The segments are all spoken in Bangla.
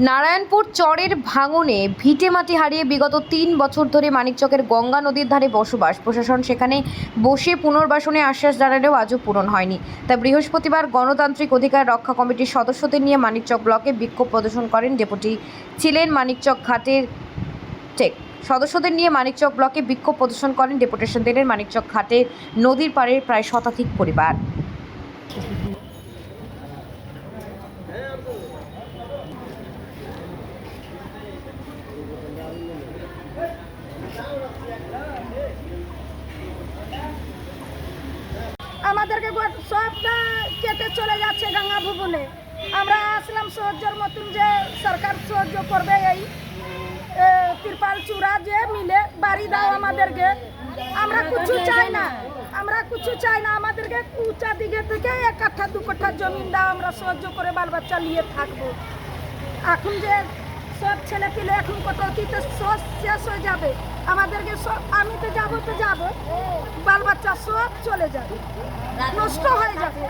নারায়ণপুর চরের ভাঙনে ভিটে মাটি হারিয়ে বিগত তিন বছর ধরে মানিকচকের গঙ্গা নদীর ধারে বসবাস। প্রশাসন সেখানে বসে পুনর্বাসনে আশ্বাস জানালেও আজও পূরণ হয়নি। তাই বৃহস্পতিবার গণতান্ত্রিক অধিকার রক্ষা কমিটির সদস্যদের নিয়ে মানিকচক ব্লকে বিক্ষোভ প্রদর্শন করেন ডেপুটি ছিলেন মানিকচক ঘাটের টেক। সদস্যদের নিয়ে মানিকচক ব্লকে বিক্ষোভ প্রদর্শন করেন ডেপুটেশন দিলেন মানিকচক ঘাটে নদীর পাড়ের প্রায় শতাধিক পরিবার আমাদেরকে গো- সবটা কেটে চলে যাচ্ছে গঙ্গা ভুবনে। আমরা আসলাম সাহায্যের মতন যে সরকার সাহায্য করবে এই তিরপাল চূড়া যে মিলে বাড়ি দাও আমাদেরকে। আমরা কিছু চাই না, আমরা কিছু চাই না আমাদেরকে উঁচা দিকে থেকে এক কাঠা, দু কাঠা জমিন দাও, আমরা সাহায্য করে বাল বাচ্চা নিয়ে থাকব। এখন যে সব ছেলে পিলে এখন কত অতীতে সব শেষ হয়ে যাবে। আমাদেরকে সব আমি তো যাব তো যাব। বাল বাচ্চা সব চলে যাবে। নষ্ট হয়ে যাবে।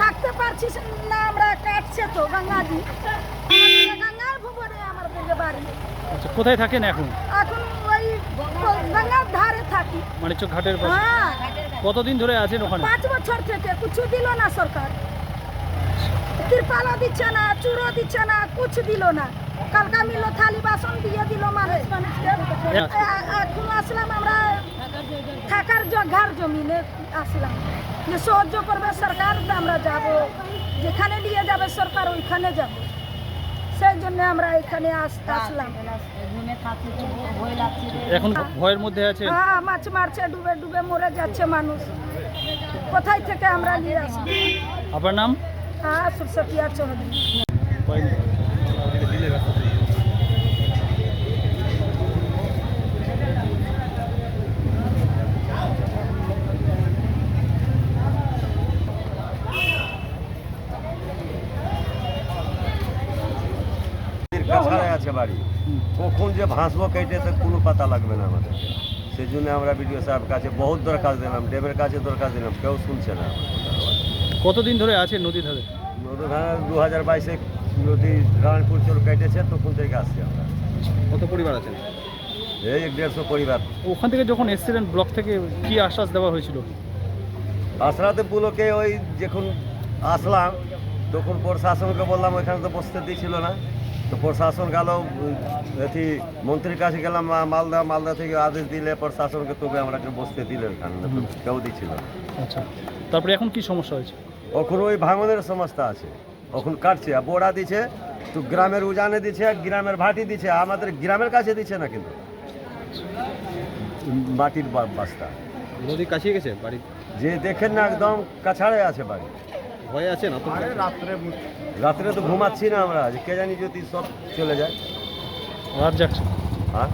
থাকতে পারছি না আমরা কাটছে তো গঙ্গাজি। গঙ্গার ভুবনে আমাদের বাড়ি। আচ্ছা কোথায় থাকেন এখন? এখন ওই গঙ্গার ধারে থাকি। মানিকচক ঘাটের পাশে। হ্যাঁ। কতদিন ধরে আছেন ওখানে? পাঁচ বছর থেকে কিছু দিল না সরকার। তিরপালও দিচ্ছে না চুরো দিচ্ছে না কিছু দিল না। কালকা মিলল থালি বাসন দিয়ে দিল মানুষ এ- এখন আসলাম আমরা থাকার ঘর জমিনে আসলাম। যে সাহায্য করবে সরকার আমরা যাব। যেখানে নিয়ে যাবে সরকার ওইখানে যাব। সেই জন্য আমরা এখানে আস- আসলাম। এখন ভয়ের মধ্যে আছেন হ্যাঁ মাছ মারছে ডুবে ডুবে মরে যাচ্ছে মানুষ। কোথায় থেকে আমরা নিয়ে আসি আপনার নাম? হ্যাঁ সরস্বতিয়া চৌধুরী। কাছাড়ে আছে বাড়ি। কখন যে ভাসবো কেটে তো কোনো পাতা লাগবে না আমাদের। সেই জন্য আমরা বিডিও সাহেব কাছে বহুত দরখাস্ত দিলাম ডেমের কাছে দরখাস্ত দিলাম কেউ শুনছে না কতদিন ধরে আছেন নদী ধারে? দু হাজার বাইশে নদী নারায়ণপুর চল কেটেছে তখন থেকে আসছি আমরা। কত পরিবার আছেন? এই এক দেড়শো পরিবার। ওখান থেকে যখন এসছিলেন ব্লক থেকে কি আশ্বাস দেওয়া হয়েছিল? আসরাতে বুলোকে ওই যখন আসলাম তখন প্রশাসনকে বললাম ওইখানে তো বসতে দিয়েছিল না। তো প্রশাসন গেল এটি মন্ত্রীর কাছে গেলাম মালদা মালদা থেকে আদেশ দিলে প্রশাসনকে তবে আমরাকে বসতে দিলে ওখানে না তো কেউ দিচ্ছিল আচ্ছা তারপরে এখন কি সমস্যা হয়েছে? ওখানে ওই ভাঙনের সমস্যা আছে ওখানে কাটছে আর বোড়া দিছে তো গ্রামের উজানে দিচ্ছে আর গ্রামের ভাটি দিচ্ছে আমাদের গ্রামের কাছে দিচ্ছে না কিন্তু। মাটির বাস্তা। নদী কাছিয়ে গেছে বাড়ি? যে দেখেন না একদম কাছাড়ে আছে বাড়ি। ভয়ে আছেন রাত্রে রাত্রে তো ঘুমাচ্ছি না আমরা যে কে জানি যদি সব চলে যায়। রাত জাগছেন হ্যাঁ?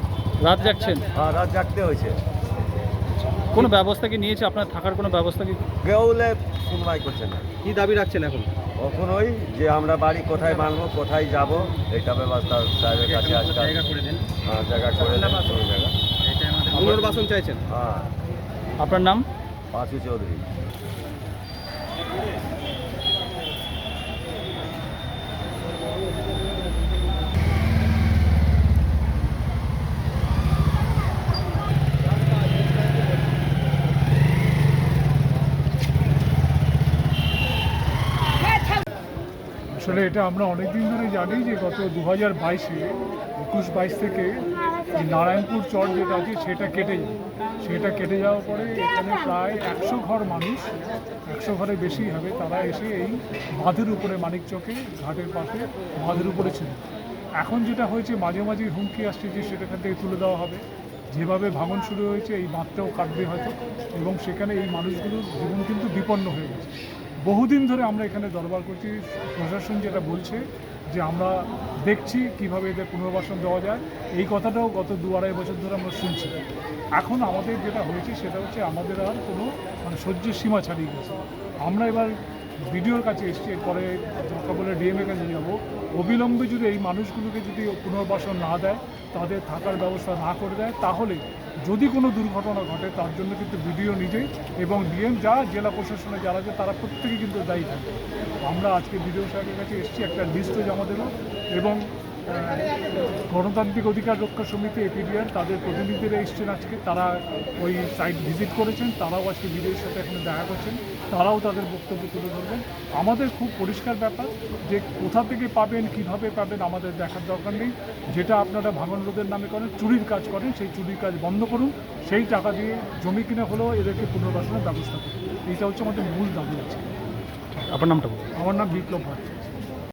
রাত জাগছেন? হ্যাঁ রাত জাগতে হয়েছে। কোনো ব্যবস্থা কি নিয়েছে? আপনার থাকার কোনো ব্যবস্থা কি? কেউলে সুনবাই করছে না। কি দাবি রাখছেন এখন? তখন ওই যে আমরা বাড়ি কোথায় বানবো কোথায় যাব এইটা ব্যবস্থা সাহেবের কাছে আজকাল করে দেন। হ্যাঁ জায়গা করে দেন জায়গা। পুনর্বাসন চাইছেন? হ্যাঁ। আপনার নাম? পাঁচু চৌধুরী। আসলে এটা আমরা অনেক দিন ধরে জানি যে গত দু হাজার বাইশে, একুশ বাইশ থেকে নারায়ণপুর চর যেটা আছে, সেটা কেটে যায় সেটা কেটে যাওয়ার পরে এখানে প্রায় একশো ঘর মানুষ, একশো ঘরে বেশি হবে, তারা এসে এই বাঁধের উপরে মানিকচকে ঘাটের পাশে বাঁধের উপরে ছিল। এখন যেটা হয়েছে, মাঝে মাঝে হুমকি আসছে যে সেটাখান থেকে তুলে দেওয়া হবে। যেভাবে ভাঙন শুরু হয়েছে, এই বাঁধটাও কাটবে হয়তো। এবং সেখানে এই মানুষগুলোর জীবন কিন্তু বিপন্ন হয়ে গেছে। বহুদিন ধরে আমরা এখানে দরবার করছি। প্রশাসন যেটা বলছে যে আমরা দেখছি কীভাবে এদের পুনর্বাসন দেওয়া যায়। এই কথাটাও গত দু আড়াই বছর ধরে আমরা শুনছি। এখন আমাদের যেটা হয়েছে সেটা হচ্ছে আমাদের আর কোনো মানে সহ্যের সীমা ছাড়িয়ে গেছে। আমরা এবার ভিডিওর কাছে এসছি, এরপরে বলে ডিএমের কাছে যাব। অবিলম্বে যদি এই মানুষগুলোকে যদি পুনর্বাসন না দেয়, তাদের থাকার ব্যবস্থা না করে দেয়, তাহলে যদি কোনো দুর্ঘটনা ঘটে, তার জন্য কিন্তু বিডিও নিজেই এবং ডিএম যা জেলা প্রশাসনে যারা আছে, তারা প্রত্যেকেই কিন্তু দায়ী থাকে। আমরা আজকে বিডিও সাহেবের কাছে এসছি, একটা লিস্টও জমা দেব এবং গণতান্ত্রিক অধিকার রক্ষা সমিতি এপিডিআর তাদের প্রতিনিধিরা এসছেন আজকে। তারা ওই সাইট ভিজিট করেছেন তারাও আজকে বিডিওর সাথে এখানে দেখা করছেন তারাও তাদের বক্তব্য তুলে ধরবেন। আমাদের খুব পরিষ্কার ব্যাপার যে কোথা থেকে পাবেন কীভাবে পাবেন আমাদের দেখার দরকার নেই। যেটা আপনারা ভাঙন রোধের নামে করেন চুরির কাজ করেন সেই চুরির কাজ বন্ধ করুন। সেই টাকা দিয়ে জমি কিনে হলেও এদেরকে পুনর্বাসনের ব্যবস্থা করুন। এইটা হচ্ছে আমাদের মূল দাবি আছে আপনার নামটা বলুন। আমার নাম বিপ্লব ভট্টাচার্য